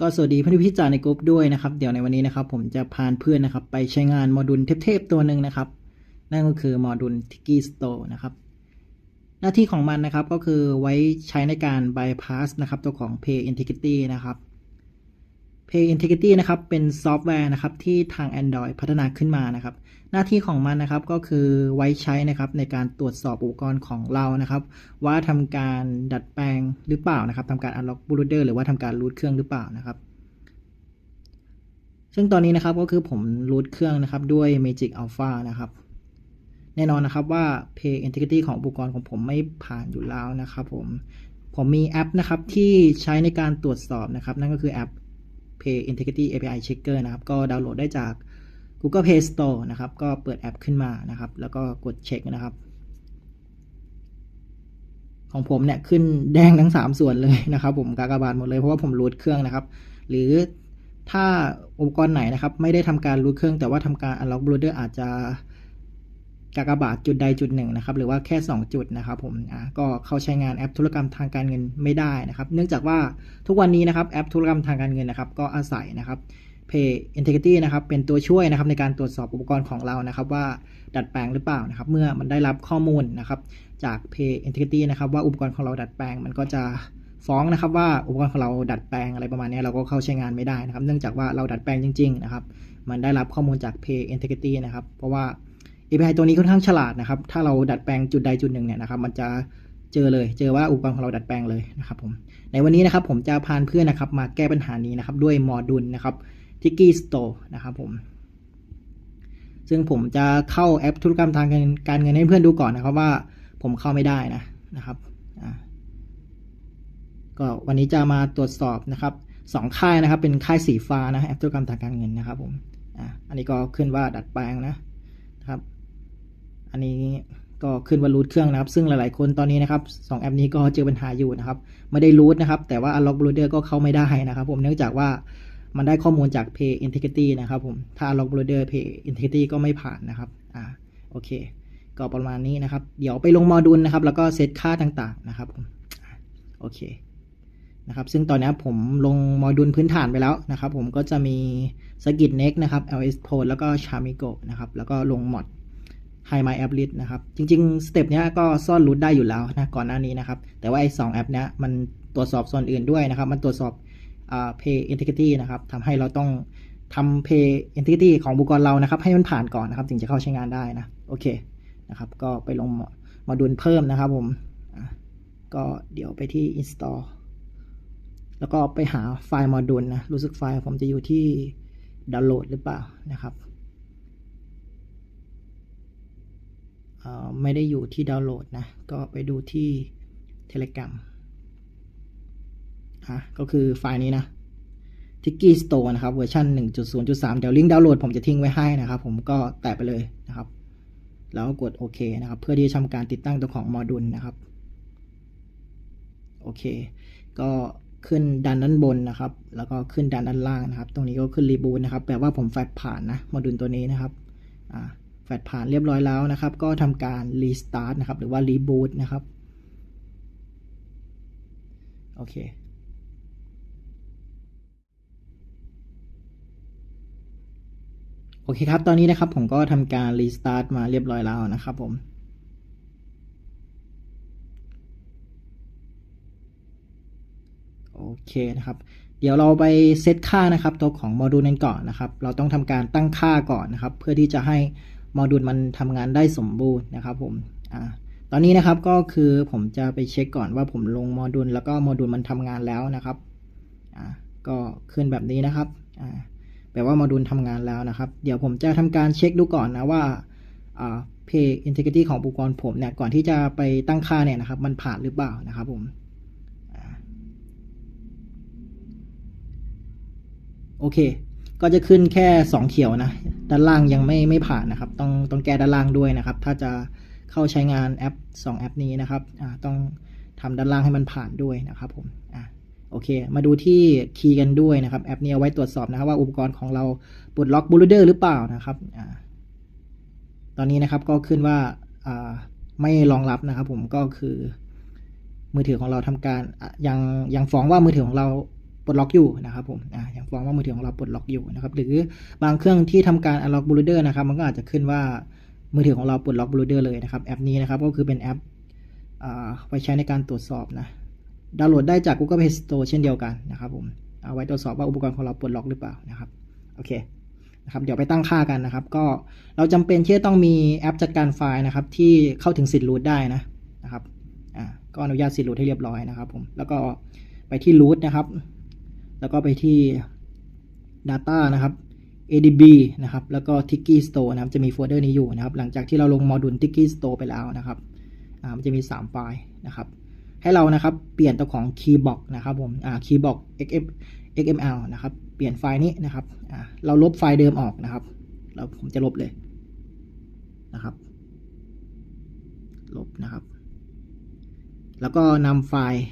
ก็สวัสดีเพื่อนพี่จ่าในกลุ่มด้วยนะครับ เดี๋ยวในวันนี้นะครับ ผมจะพาเพื่อนนะครับ ไปใช้งานโมดูลเทพๆตัวหนึ่งนะครับ นั่นก็คือโมดูล Tiki Store นะครับ หน้าที่ของมันนะครับก็คือไว้ใช้ในการ bypass นะครับ ตัวของ Pay Integrity นะครับ Pay Integrity นะครับ เป็นซอฟต์แวร์นะครับที่ทาง Android พัฒนาขึ้นมานะครับ หน้าที่ของมันนะครับก็คือไว้ใช้นะครับในการตรวจสอบอุปกรณ์ของเรานะครับ ว่าทำการดัดแปลงหรือเปล่านะครับทำการ unlock bootloader หรือว่าทำการ root เครื่องหรือเปล่านะครับซึ่งตอนนี้นะครับก็คือผม root เครื่องนะครับด้วย Magic Alpha นะครับ แน่นอนนะครับว่า Pay Integrity ของอุปกรณ์ของผมไม่ผ่านอยู่แล้วนะครับผมผมมีแอปนะครับที่ใช้ในการตรวจสอบนะครับ นั่นก็คือแอป Pay Integrity API Checker นะครับ ก็ดาวน์โหลดได้จาก Google Play Store นะครับ ก็เปิดแอปขึ้นมานะครับ แล้วก็กดเช็คนะครับ ของผมเนี่ยขึ้นแดงทั้ง 3 ส่วนเลยนะครับ ผมกากบาทหมดเลยเพราะว่าผมรูดเครื่องนะครับ หรือถ้าอุปกรณ์ไหนนะครับ ไม่ได้ทำการรูดเครื่องแต่ว่าทำการ unlock bootloader อาจจะ กากบาทจุดใดจุดหนึ่งนะครับหรือว่าแค่ 2 จุดนะครับผมอะก็เข้าใช้งานแอปธุรกรรมทางการเงินไม่ได้นะครับ เนื่องจากว่าทุกวันนี้นะครับแอปธุรกรรมทางการเงินนะครับ ก็อาศัยนะครับ Pay Integrity นะครับเป็นตัวช่วยนะครับในการตรวจสอบอุปกรณ์ของเรานะครับ ว่าดัดแปลงหรือเปล่านะครับ เมื่อมันได้รับข้อมูลนะครับ จาก Pay Integrity นะครับ ว่าอุปกรณ์ของเราดัดแปลง มันก็จะฟ้องนะครับว่าอุปกรณ์ของเราดัดแปลงอะไรประมาณนี้เราก็เข้าใช้งานไม่ได้นะครับ เนื่องจากว่าเราดัดแปลงจริง ๆ นะครับ มันได้รับข้อมูลจาก Pay Integrity นะครับ เพราะว่า API ตัวนี้ค่อนข้างฉลาดนะครับ ถ้าเราดัดแปลงจุดใดจุดหนึ่งเนี่ยนะครับ มันจะเจอเลย เจอว่าอุปกรณ์ของเราดัดแปลงเลยนะครับผม ในวันนี้นะครับผมจะพาเพื่อนนะครับมาแก้ปัญหานี้นะครับด้วยโมดูลนะครับ Tiki Store นะครับผม ซึ่งผมจะเข้าแอปธุรกรรมทางการเงินให้เพื่อนดูก่อนนะครับว่าผมเข้าไม่ได้นะนะครับก็วันนี้จะมาตรวจสอบนะครับสองค่ายนะครับเป็นค่ายสีฟ้านะแอปธุรกรรมทางการเงินนะครับผมอ่าอันนี้ก็ขึ้นว่าดัดแปลงนะ อันนี้ก็ขึ้นว่ารูทเครื่องนะครับ ซึ่งหลายๆคนตอนนี้นะครับสองแอปนี้ก็เจอปัญหาอยู่นะครับ ไม่ได้รูทนะครับ แต่ว่า unlock loader ก็เข้าไม่ได้นะครับผมเนื่องจากว่ามันได้ข้อมูลจาก Pay Integrity นะครับผม ถ้า unlock loader Pay Integrity ก็ไม่ผ่านนะครับ อ่า โอเค ก็ประมาณนี้นะครับ เดี๋ยวไปลงโมดูลนะครับ แล้วก็เซตค่าต่างๆนะครับผมโอเคนะครับซึ่งตอนนี้ผมลงโมดูลพื้นฐานไปแล้วนะครับ ผมก็จะมีสกิ t next นะครับ ls port แล้วก็ chamigo นะครับ แล้วก็ลง mod Hi My App List นะครับ จริงๆสเต็ปเนี้ยก็ซ่อนรูทได้อยู่แล้วนะก่อนหน้านี้นะครับ แต่ว่าไอ้สองแอปเนี้ยมันตรวจสอบส่วนอื่นด้วยนะครับ มันตรวจสอบอ่า Pay Integrity นะครับทำให้เราต้องทำ Pay Integrity ของบุคคลเรานะครับ ให้มันผ่านก่อนนะครับ ถึงจะเข้าใช้งานได้นะโอเคนะครับ ก็ไปลงโมาดูลเพิ่มนะครับผมก็เดี๋ยวไปที่ install แล้วก็ไปหาไฟล์โมดูลนะ รู้สึกไฟล์ผมจะอยู่ที่ดาวน์โหลดหรือเปล่านะครับ ไม่ได้อยู่ที่ดาวน์โหลดนะ ก็ไปดูที่ Telegram ฮะก็คือไฟล์นี้นะ Tiki Store นะครับ เวอร์ชัน1.0.3 เดี๋ยวลิงก์ดาวน์โหลดผมจะทิ้งไว้ให้นะครับ ผมก็แตะไปเลยนะครับ แล้วกดโอเคนะครับ เพื่อที่จะทำการติดตั้งตัวของโมดูลนะครับ โอเค ก็ขึ้นดันด้านบนนะครับ แล้วก็ขึ้นดันด้านล่างนะครับ ตรงนี้ก็ขึ้นรีบูตนะครับ แปลว่าผมแฟลชผ่านนะ โมดูลตัวนี้นะครับ อ่า แฟลชผ่านเรียบร้อยแล้วนะครับ ก็ทำการรีสตาร์ทนะครับ หรือว่ารีบูตนะครับ โอเค โอเคครับ ตอนนี้นะครับผมก็ทำการรีสตาร์ทมาเรียบร้อยแล้วนะครับผมโอเคนะครับ เดี๋ยวเราไปเซตค่านะครับ ตัวของโมดูลนั้นก่อนนะครับ เราต้องทำการตั้งค่าก่อนนะครับ เพื่อที่จะให้ โมดูลมันทำงานได้สมบูรณ์นะครับผมอ่าตอนนี้นะครับก็คือผมจะไปเช็คก่อนว่าผมลงโมดูลแล้วก็โมดูลมันทำงานแล้วนะครับอ่าก็ขึ้นแบบนี้นะครับอ่าแปลว่าโมดูลทำงานแล้วนะครับ เดี๋ยวผมจะทำการเช็คดูก่อนนะว่าอ่า Pay Integrity ของอุปกรณ์ผมเนี่ยก่อนที่จะไปตั้งค่าเนี่ยนะครับ มันผ่านหรือเปล่านะครับผมโอเค ก็จะขึ้นแค่ 2 เขียวนะ ด้านล่างยังไม่ไม่ผ่านนะครับ ต้องต้องแก้ด้านล่างด้วยนะครับ ถ้าจะเข้าใช้งานแอป 2 แอปนี้นะครับอ่าต้องทำด้านล่างให้มันผ่านด้วยนะครับผมอ่าโอเค มาดูที่คีย์กันด้วยนะครับ แอปนี้เอาไว้ตรวจสอบนะครับว่าอุปกรณ์ของเราปลดล็อกบูลเดอร์หรือเปล่านะครับอ่าตอนนี้นะครับก็ขึ้นว่าอ่าไม่รองรับนะครับ ผมก็คือ มือถือของเราทำการยังยังฟ้องว่ามือถือของเราปลดล็อกอยู่นะครับผม ฟ้องว่ามือถือของเราปลดล็อกอยู่นะครับ หรือบางเครื่องที่ทำการ unlock bootloader นะครับ มันก็อาจจะขึ้นว่ามือถือของเราปลดล็อก bootloader เลยนะครับ แอปนี้นะครับ ก็คือเป็นแอปอไว้ใช้ในการตรวจสอบนะ ดาวน์โหลดได้จาก Google Play Store เช่นเดียวกันนะครับผม เอาไว้ตรวจสอบว่าอุปกรณ์ของเราปลดล็อกหรือเปล่านะครับ โอเคนะครับ เดี๋ยวไปตั้งค่ากันนะครับ ก็เราจำเป็นที่จะต้องมีแอปจัดการไฟล์นะครับ ที่เข้าถึงสิทธิ์ root ได้นะนะครับ อ่า ก็อนุญาตสิทธิ์ root ให้เรียบร้อยนะครับ ผม แล้วก็ไปที่ root นะครับ แล้วก็ไปที่ data นะครับ adb นะครับ แล้วก็ tiki store นะครับ จะมีโฟลเดอร์นี้อยู่นะครับ หลังจากที่เราลงโมดูล tiki store ไปแล้วนะครับอ่ามันจะมี 3 ไฟล์นะครับ ให้เรานะครับ เปลี่ยนตัวของ keybox นะครับผมอ่า keybox xf xml นะครับ เปลี่ยนไฟล์นี้นะครับอ่าเราลบไฟล์เดิมออกนะครับ เราผมจะลบเลยนะครับ ลบนะครับ แล้วก็นำไฟล์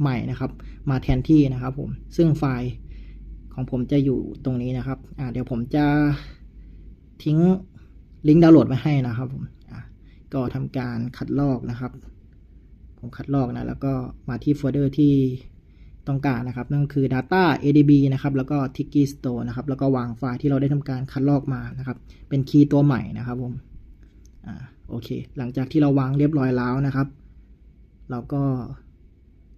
ใหม่นะครับ มาแทนที่นะครับผม ซึ่งไฟล์ ของผมจะอยู่ตรงนี้นะครับ อ่าเดี๋ยวผมจะทิ้งลิงก์ดาวน์โหลดไว้ให้นะครับผมอ่าก็ทำการคัดลอกนะครับ ผมคัดลอกนะ แล้วก็มาที่โฟลเดอร์ที่ต้องการนะครับ นั่นคือ data adb นะครับ แล้วก็ tiki store นะครับ แล้วก็วางไฟล์ที่เราได้ทำการคัดลอกมานะครับ เป็นคีย์ตัวใหม่นะครับผม อ่า โอเค หลังจากที่เราวางเรียบร้อยแล้วนะครับ เราก็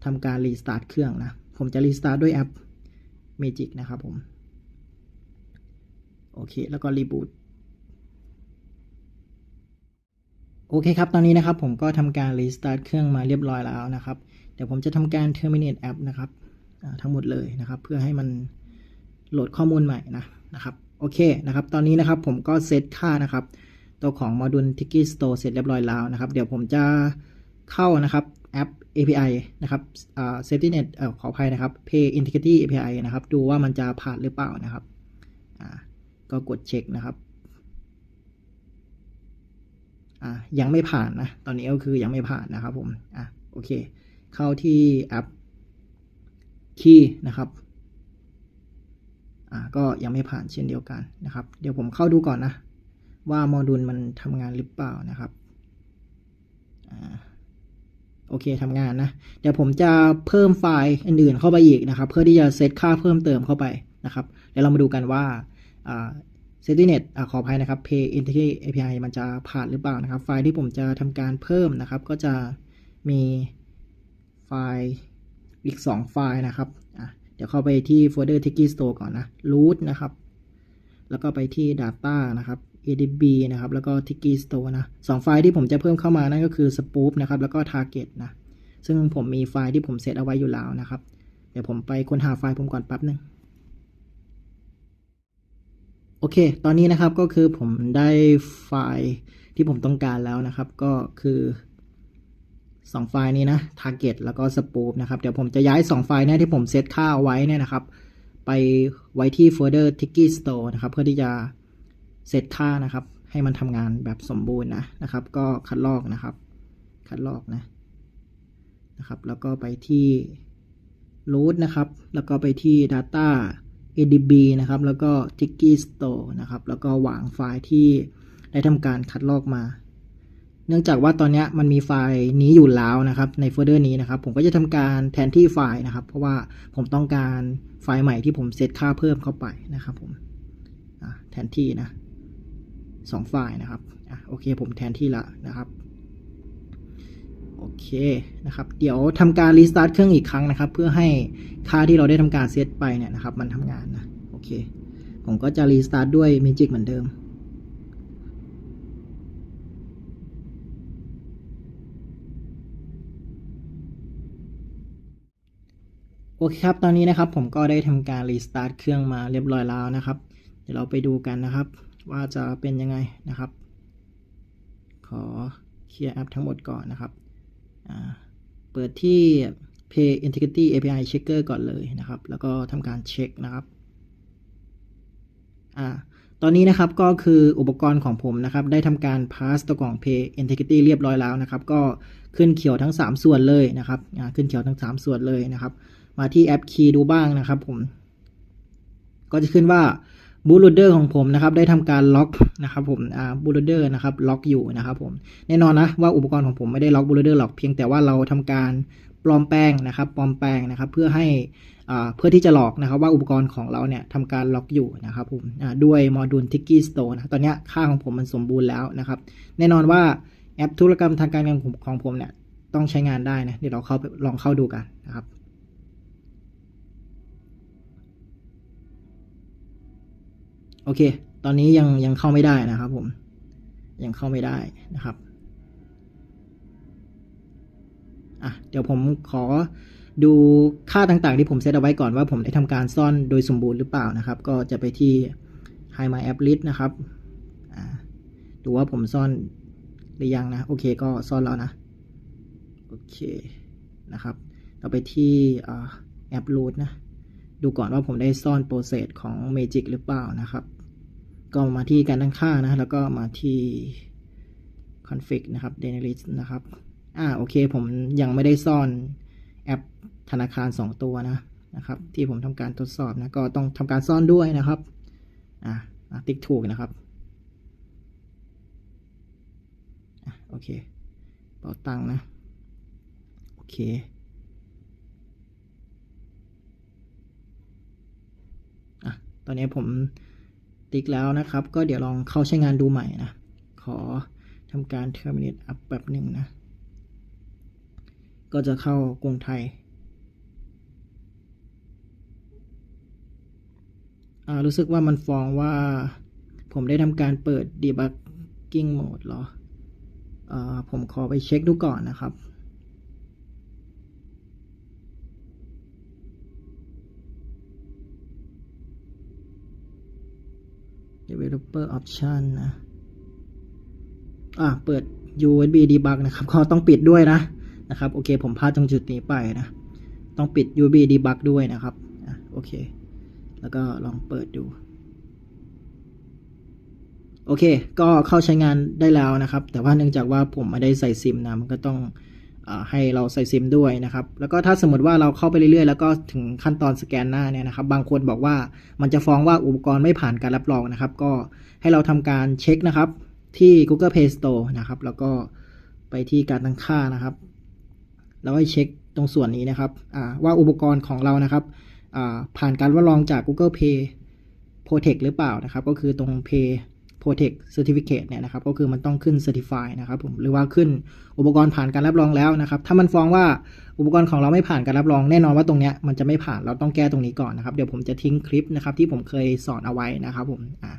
ทำการรีสตาร์ทเครื่องนะ ผมจะรีสตาร์ทด้วยแอป Magic นะครับผม โอเค แล้วก็รีบูตโอเคครับ ตอนนี้นะครับผมก็ทำการรีสตาร์ทเครื่องมาเรียบร้อยแล้วนะครับ เดี๋ยวผมจะทำการ terminate app นะครับทั้งหมดเลยนะครับ เพื่อให้มันโหลดข้อมูลใหม่นะนะครับโอเคนะครับ ตอนนี้นะครับผมก็เซตค่านะครับ ตัวของโมดูล Tiki Store เสร็จเรียบร้อยแล้วนะครับ เดี๋ยวผมจะเข้านะครับ แอป API นะครับอ่า SafetyNet เอ่อขออภัยนะครับ Pay Integrity API นะครับ ดูว่ามันจะผ่านหรือเปล่านะครับอ่าก็กดเช็คนะครับ ยังไม่ผ่านนะ ตอนนี้ก็คือยังไม่ผ่านนะครับผม อะ โอเค เข้าที่แอป Key นะครับ อะ ก็ยังไม่ผ่านเช่นเดียวกันนะครับ เดี๋ยวผมเข้าดูก่อนนะ ว่าโมดูลมันทำงานหรือเปล่านะครับ อ่า โอเคทำงานนะ เดี๋ยวผมจะเพิ่มไฟล์อื่นๆเข้าไปอีกนะครับ เพื่อที่จะเซตค่าเพิ่มเติมเข้าไปนะครับ เดี๋ยวเรามาดูกันว่าอ่า SafetyNet อ่าขออภัยนะครับ Pay Integrity API มันจะผ่านหรือเปล่านะครับ ไฟล์ที่ผมจะทำการเพิ่มนะครับ ก็จะมีไฟล์อีก 2 ไฟล์นะครับ เดี๋ยวเข้าไปที่โฟลเดอร์ Tiki Store ก่อนนะ root นะครับ แล้วก็ไปที่ data นะครับ adb นะครับ แล้วก็ tiki store นะสองไฟล์ที่ผมจะเพิ่มเข้ามานั่นก็คือ spoof นะครับ แล้วก็ target นะ ซึ่งผมมีไฟล์ที่ผมเซตเอาไว้อยู่แล้วนะครับ เดี๋ยวผมไปค้นหาไฟล์ผมก่อนแป๊บหนึ่งโอเค ตอนนี้นะครับก็คือผมได้ไฟล์ที่ผมต้องการแล้วนะครับ ก็คือสองไฟล์นี้นะ target แล้วก็ spoof นะครับ เดี๋ยวผมจะย้ายสองไฟล์นี้ที่ผมเซตค่าเอาไว้เนี่ยนะครับ ไปไว้ที่โฟลเดอร์ tiki store นะครับ เพื่อที่จะเซตค่านะครับ ให้มันทำงานแบบสมบูรณ์นะนะครับ ก็คัดลอกนะครับ คัดลอกนะนะครับ แล้วก็ไปที่ root นะครับ แล้วก็ไปที่ data adb นะครับ แล้วก็ tiki store นะครับ แล้วก็วางไฟล์ที่ได้ทำการคัดลอกมา เนื่องจากว่าตอนนี้มันมีไฟล์นี้อยู่แล้วนะครับในโฟลเดอร์นี้นะครับ ผมก็จะทำการแทนที่ไฟล์นะครับ เพราะว่าผมต้องการไฟล์ใหม่ที่ผมเซตค่าเพิ่มเข้าไปนะครับผมแทนที่นะสองไฟล์นะครับอโอเคผมแทนที่ละนะครับโอเคนะครับ เดี๋ยวทำการรีสตาร์ทเครื่องอีกครั้งนะครับ เพื่อให้ค่าที่เราได้ทำการเซตไปเนี่ยนะครับ มันทำงานนะโอเค ผมก็จะรีสตาร์ทด้วย Magic เหมือนเดิม โอเคครับ ตอนนี้นะครับผมก็ได้ทำการรีสตาร์ทเครื่องมาเรียบร้อยแล้วนะครับ เดี๋ยวเราไปดูกันนะครับ ว่าจะเป็นยังไงนะครับ ขอเคลียร์แอปทั้งหมดก่อนนะครับ เปิดที่ Pay Integrity API Checker ก่อนเลยนะครับ แล้วก็ทำการเช็คนะครับอ่าตอนนี้นะครับก็คืออุปกรณ์ของผมนะครับ ได้ทำการ pass ตัวกล่อง Pay Integrity เรียบร้อยแล้วนะครับ ก็ขึ้นเขียวทั้ง 3 ส่วนเลยนะครับขึ้นเขียวทั้ง 3 ส่วนเลยนะครับ มาที่แอป Key ดูบ้างนะครับผม ก็จะขึ้นว่า bootloader ของผมนะครับ ได้ทำการล็อกนะครับผมอ่า bootloader นะครับล็อกอยู่นะครับผมแน่นอนนะว่าอุปกรณ์ของผมไม่ได้ล็อก bootloader หรอกเพียงแต่ว่าเราทำการปลอมแปลงนะครับ ปลอมแปลงนะครับ เพื่อให้อ่าเพื่อที่จะหลอกนะครับ ว่าอุปกรณ์ของเราเนี่ยทำการล็อกอยู่นะครับผมอ่าด้วยโมดูล Tiki Store นะตอนนี้ค่าของผมมันสมบูรณ์แล้วนะครับ แน่นอนว่าแอปธุรกรรมทางการเงินของผมเนี่ยต้องใช้งานได้นะเดี๋ยวเราเข้าลองเข้าดูกันนะครับ โอเค ตอนนี้ยังยังเข้าไม่ได้นะครับผม ยังเข้าไม่ได้นะครับอะเดี๋ยวผมขอดูค่าต่างๆ ที่ผมเซตเอาไว้ก่อนว่าผมได้ทำการซ่อนโดยสมบูรณ์หรือเปล่านะครับ ก็จะไปที่ Hi My App List นะครับอ่าดูว่าผมซ่อนหรือยังนะ โอเคก็ซ่อนแล้วนะ โอเคนะครับเราไปที่อ่าแอป root นะ ดูก่อนว่าผมได้ซ่อนโปรเซสของ Magic หรือเปล่านะครับ ก็มาที่การตั้งค่านะ แล้วก็มาที่ config นะครับ d e n e r i s นะครับ อ่า โอเค ผมยังไม่ได้ซ่อนแอปธนาคาร 2 ตัวนะ นะครับ ที่ผมทำการทดสอบนะ ก็ต้องทำการซ่อนด้วยนะครับ อ่าติ๊กถูกนะครับอะโอเคเป๋าตังค์นะ โอเคอะตอนนี้ผม ติ๊กแล้วนะครับ ก็เดี๋ยวลองเข้าใช้งานดูใหม่นะ ขอทำการ terminate up แบบหนึ่งนะ ก็จะเข้ากรุงไทยอ่ารู้สึกว่ามันฟ้องว่าผมได้ทำการเปิด debugging mode หรออ่าผมขอไปเช็คดูก่อนนะครับ developer option นะ อ่าเปิด USB debug นะครับก็ต้องปิดด้วยนะ นะครับ โอเค ผมพลาดตรงจุดนี้ไปนะ ต้องปิด USB debug ด้วยนะครับอะโอเค แล้วก็ลองเปิดดู โอเค ก็เข้าใช้งานได้แล้วนะครับ แต่ว่าเนื่องจากว่าผมไม่ได้ใส่ซิมนะ มันก็ต้อง ให้เราใส่ซิมด้วยนะครับ แล้วก็ถ้าสมมติว่าเราเข้าไปเรื่อยๆ แล้วก็ถึงขั้นตอนสแกนหน้าเนี่ยนะครับ บางคนบอกว่ามันจะฟ้องว่าอุปกรณ์ไม่ผ่านการรับรองนะครับ ก็ให้เราทำการเช็คนะครับที่ Google Play Store นะครับ แล้วก็ไปที่การตั้งค่านะครับ แล้วให้เช็คตรงส่วนนี้นะครับว่าอุปกรณ์ของเรานะครับผ่านการรับรองจาก Google Play Protect หรือเปล่านะครับ ก็คือตรง Play Protect Certificate เนี่ยนะครับก็คือมันต้องขึ้น Certify นะครับผมหรือว่าขึ้นอุปกรณ์ผ่านการรับรองแล้วนะครับถ้ามันฟ้องว่าอุปกรณ์ของเราไม่ผ่านการรับรองแน่นอนว่าตรงเนี้ยมันจะไม่ผ่านเราต้องแก้ตรงนี้ก่อนนะครับเดี๋ยวผมจะทิ้งคลิปนะครับที่ผมเคยสอนเอาไว้นะครับผมอ่า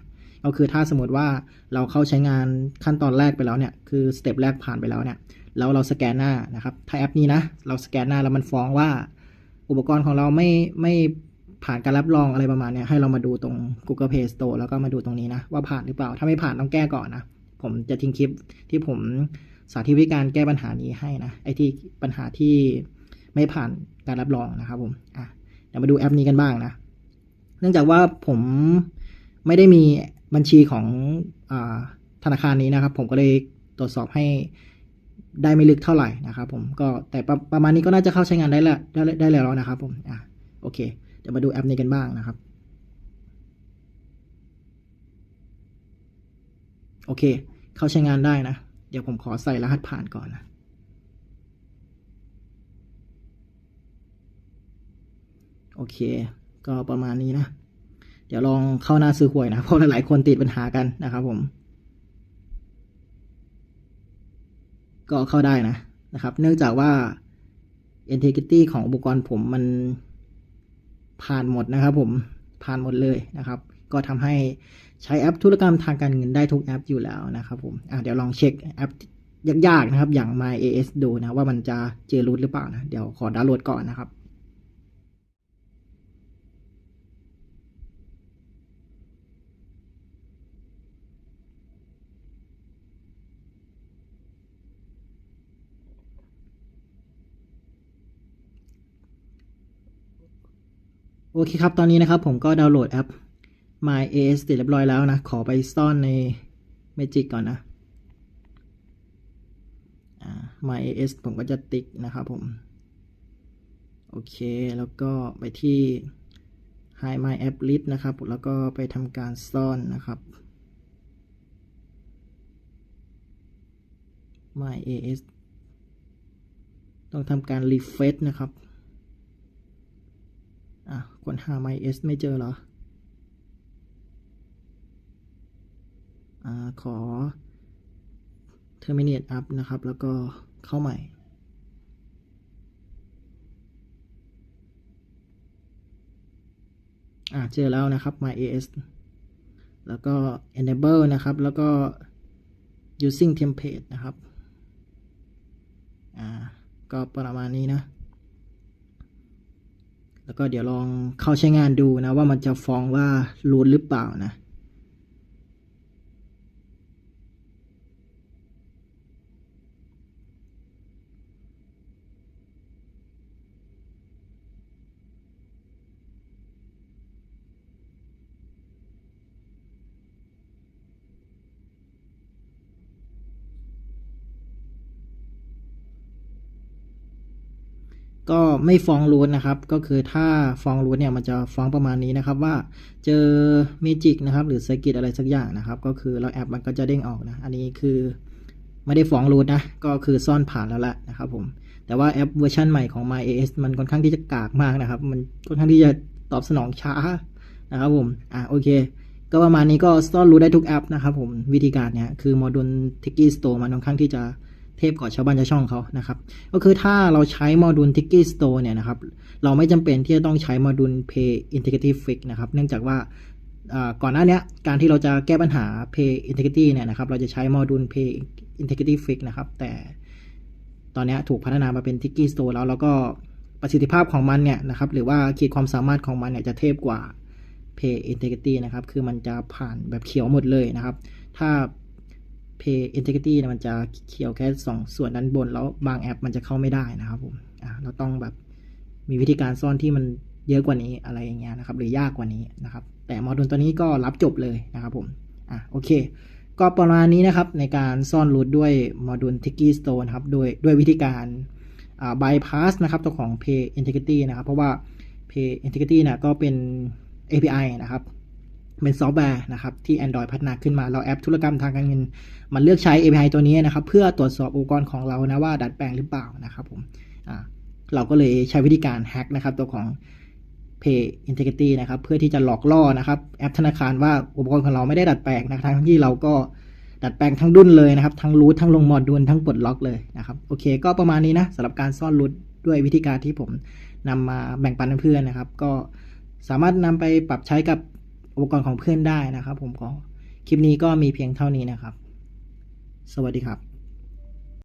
ก็คือถ้าสมมติว่าเราเข้าใช้งานขั้นตอนแรกไปแล้วเนี่ยคือสเต็ปแรกผ่านไปแล้วเนี่ยแล้วเราสแกนหน้านะครับถ้าแอปนี้นะเราสแกนหน้าแล้วมันฟ้องว่าอุปกรณ์ของเราไม่ไม่ ผ่านการรับรองอะไรประมาณนี้ให้เรามาดูตรง Google Play Store แล้วก็มาดูตรงนี้นะ ว่าผ่านหรือเปล่า ถ้าไม่ผ่านต้องแก้ก่อนนะ ผมจะทิ้งคลิปที่ผมสาธิตวิธีการแก้ปัญหานี้ให้นะไอ้ที่ปัญหาที่ไม่ผ่านการรับรองนะครับผมอะเดี๋ยวมาดูแอปนี้กันบ้างนะ เนื่องจากว่าผมไม่ได้มีบัญชีของอธนาคารนี้นะครับ ผมก็เลยตรวจสอบให้ได้ไม่ลึกเท่าไหร่นะครับผมก็แต่ประประมาณนี้ก็น่าจะเข้าใช้งานได้แล้วได้ได้แล้วนะครับผมอะโอเค ดี๋ยวมาดูแอปนี้กันบ้างนะครับ โอเค เข้าใช้งานได้นะ เดี๋ยวผมขอใส่รหัสผ่านก่อนนะ โอเค ก็ประมาณนี้นะ เดี๋ยวลองเข้าหน้าซื้อหวยนะ เพราะหลายๆคนติดปัญหากันนะครับผม ก็เข้าได้นะนะครับ เนื่องจากว่า integrity ของอุปกรณ์ผมมัน ผ่านหมดนะครับผมผ่านหมดเลยนะครับ ก็ทำให้ใช้แอปธุรกรรมทางการเงินได้ทุกแอปอยู่แล้วนะครับผมเดี๋ยวลองเช็คแอปยากๆนะครับ อย่าง My AS ดูนะว่ามันจะเจอรูทหรือเปล่านะ เดี๋ยวขอดาวน์โหลดก่อนนะครับ โอเคครับ ตอนนี้นะครับผมก็ดาวน์โหลดแอป My AS เสร็จเรียบร้อยแล้วนะ ขอไปซ่อนใน Magic ก่อนนะ My AS ผมก็จะติ๊กนะครับผม โอเค แล้วก็ไปที่ Hi My App List นะครับ แล้วก็ไปทำการซ่อนนะครับ My AS ตต้องทำการรีเฟซนะครับ อะค้นหา MyS ไม่เจอเหรอ อ่า ขอ terminate up นะครับ แล้วก็เข้าใหม่อ่าเจอแล้วนะครับ myas แล้วก็ enable นะครับ แล้วก็ using template นะครับ อ่า ก็ประมาณนี้นะ แล้วก็เดี๋ยวลองเข้าใช้งานดูนะว่ามันจะฟ้องว่ารูดหรือเปล่านะ ก็ไม่ฟ้องรูทนะครับ ก็คือถ้าฟ้องรูทเนี่ยมันจะฟ้องประมาณนี้นะครับว่าเจอเมจิกนะครับหรือสกิตอะไรสักอย่างนะครับ ก็คือแล้วแอปมันก็จะเด้งออกนะ อันนี้คือไม่ได้ฟ้องรูทนะ ก็คือซ่อนผ่านแล้วแหละนะครับผม แต่ว่าแอปเวอร์ชันใหม่ของ MyAS มันค่อนข้างที่จะกากมากนะครับ มันค่อนข้างที่จะตอบสนองช้านะครับผม อะโอเค ก็ประมาณนี้ก็ซ่อนรูทได้ทุกแอปนะครับผมวิธีการเนี่ยคือโมดูล t i k i s t o r e มันค่อนข้างที่จะ เทพกว่าชาวบ้านชาวช่องเขานะครับ ก็คือถ้าเราใช้โมดูล t i k i Store เนี่ยนะครับ เราไม่จำเป็นที่จะต้องใช้โมดูล Pay Integrity Fix นะครับ เนื่องจากว่าก่อนหน้านี้การที่เราจะแก้ปัญหา Pay Integrity เนี่ยนะครับ เราจะใช้โมดูล Pay Integrity Fix นะครับ แต่ตอนนี้ถูกพัฒนามาเป็น t i k i Store แล้วแล้วก็ประสิทธิภาพของมันเนี่ยนะครับ หรือว่าขีดความสามารถของมันเนี่ยจะเทพกว่า Pay Integrity นะครับ คือมันจะผ่านแบบเขียวหมดเลยนะครับ ถ้า Pay Integrity นี่ยมันจะเขียวแค่ 2 ส่วนด้านบน แล้วบางแอปมันจะเข้าไม่ได้นะครับผมอ่าเราต้องแบบมีวิธีการซ่อนที่มันเยอะกว่านี้อะไรอย่างเงี้ยนะครับ หรือยากกว่านี้นะครับ แต่โมดูลตัวนี้ก็รับจบเลยนะครับผมอะโอเค ก็ประมาณนี้นะครับในการซ่อนรูทด้วยโมดูล Tiki Store ครับด้วยด้วยวิธีการอ่า bypass นะครับตัวของ Pay Integrity นะครับ เพราะว่า Pay Integrity นี่ยก็เป็น API นะครับ เป็นซอฟต์แวร์นะครับที่ Android พัฒนาขึ้นมาเราแอปธุรกรรมทางการเงิน มันเลือกใช้ API ตัวนี้นะครับ เพื่อตรวจสอบอุปกรณ์ของเรานะว่าดัดแปลงหรือเปล่านะครับผมเราก็เลยใช้วิธีการแฮกนะครับ ตัวของ Pay Integrity นะครับ เพื่อที่จะหลอกล่อนะครับ แอปธนาคารว่าอุปกรณ์ของเราไม่ได้ดัดแปลงนะครับทั้งที่เราก็ดัดแปลงทั้งดุนเลยนะครับ ทั้งรูททั้งลงโมดูลทั้งปลดล็อกเลยนะครับโอเค ก็ประมาณนี้นะสำหรับการซ่อนรูทด้วยวิธีการที่ผมนำมาแบ่งปันเพื่อนนะครับ ก็สามารถนำไปปรับใช้กับ อุปกรณ์ของเพื่อนได้นะครับ ผมก็คลิปนี้ก็มีเพียงเท่านี้นะครับ สวัสดีครับ